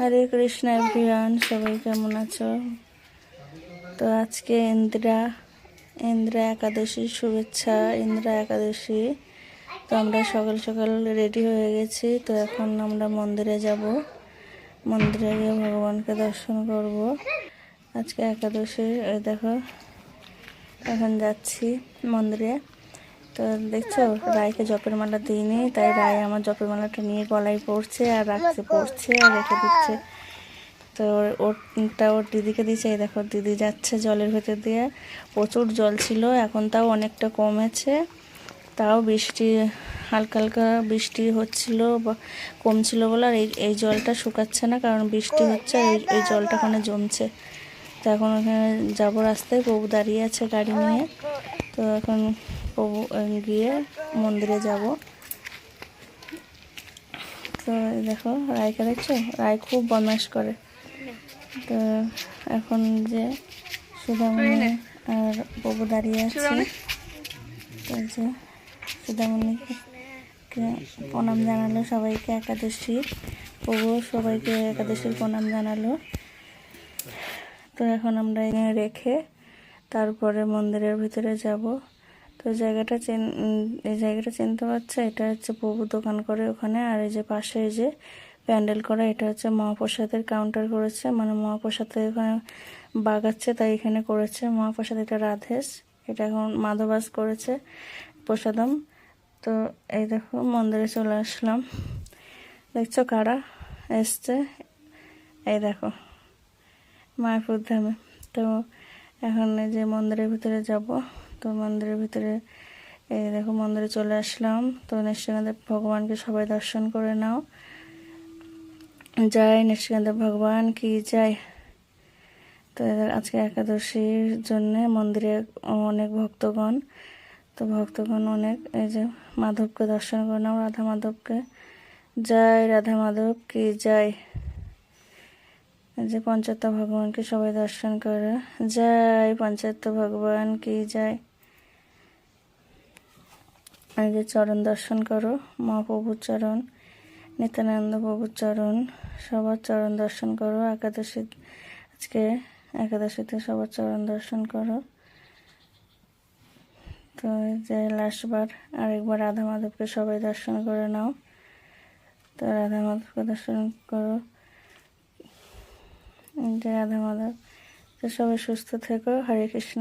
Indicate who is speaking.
Speaker 1: হরে Krishna everyone, সবাই কেমন আছো? তো আজকে ইন্দিরা ইন্দিরা একাদশীর শুভেচ্ছা, ইন্দিরা একাদশী। তো আমরা সকাল সকাল রেডি হয়ে গেছি, তো এখন আমরা মন্দিরে যাব। মন্দিরে গিয়ে ভগবানকে দর্শন করব। আজকে একাদশী দেখো, এখন যাচ্ছি মন্দিরে। তো দেখছ, রায়কে জপের মালা দিইনি, তাই রায় আমার জপের মালাটা নিয়ে গলায় পড়ছে আর রাখছে, পড়ছে আর রেখে দিচ্ছে। তো ওরটা ওর দিদিকে দিয়েছে, এই দেখো, দিদি যাচ্ছে জলের ভেতর দিয়ে। প্রচুর জল ছিল, এখন তাও অনেকটা কমেছে। তাও বৃষ্টি, হালকা হালকা বৃষ্টি হচ্ছিল বা কমছিল বলে, আর এই জলটা শুকাচ্ছে না, কারণ বৃষ্টি হচ্ছে আর এই জলটা ওখানে জমছে। তো এখন ওখানে যাব রাস্তায়, বউ দাঁড়িয়ে আছে গাড়ি নিয়ে। তো এখন গিয়ে মন্দিরে যাব। তো দেখো রায়কে দেখছ? রায় খুব বদমাস করে। তো এখন যে সুধামণি আর প্রভু দাঁড়িয়ে আছে তো যে সুধামণিকে কে- প্রণাম জানালো সবাইকে একাদশী। প্রভু সবাইকে একাদশীর প্রণাম জানালো। তো এখন আমরা এখানে রেখে তারপরে মন্দিরের ভিতরে যাব। তো জায়গাটা চেন এই জায়গাটা চিনতে পারছে? এটা হচ্ছে প্রভু দোকান করে ওখানে। আর এই যে পাশে এই যে প্যান্ডেল করা, এটা হচ্ছে মহাপ্রসাদের কাউন্টার করেছে। মানে মহাপ্রসাদের এখানে বাগাচ্ছে, তাই এখানে করেছে। মহাপ্রসাদ, এটা রাধেশ। এটা এখন মাধবাস করেছে প্রসাদম। তো এই দেখো, মন্দিরে চলে আসলাম। দেখছ কারা এসছে? এই দেখো, মায়াপুর ধামে। তো এখন এই যে মন্দিরের ভিতরে যাব। তো মন্দিরের ভিতরে এই দেখো মন্দিরে চলে আসলাম। তো নিশ্চিকান্ত ভগবানকে সবাই দর্শন করে নাও। জয় নিশ্চিকান্ত ভগবান, কি জয়। তো আজকে একাদশীর জন্য মন্দিরে অনেক ভক্তগণ, তো ভক্তগণ অনেক, এই যে মাধবকে দর্শন করে নাও, রাধা মাধবকে। জয় রাধা মাধব, কি জয়। এই যে পঞ্চায়েত ভগবানকে সবাই দর্শন করে। জয় পঞ্চায়েত ভগবান, কি জয়। যে চরণ দর্শন করো মহাপ্রভুর চরণ, নিত্যানন্দ প্রভুর চরণ, সবার চরণ দর্শন করো, একাদশী, আজকে একাদশীতে সবার চরণ দর্শন করো। তো যে লাস্টবার আরেকবার রাধা মাধবকে সবাই দর্শন করে নাও। তো রাধা মাধবকে দর্শন করো। যে রাধা মাধব, তো সবাই সুস্থ থেকো। হরে কৃষ্ণ।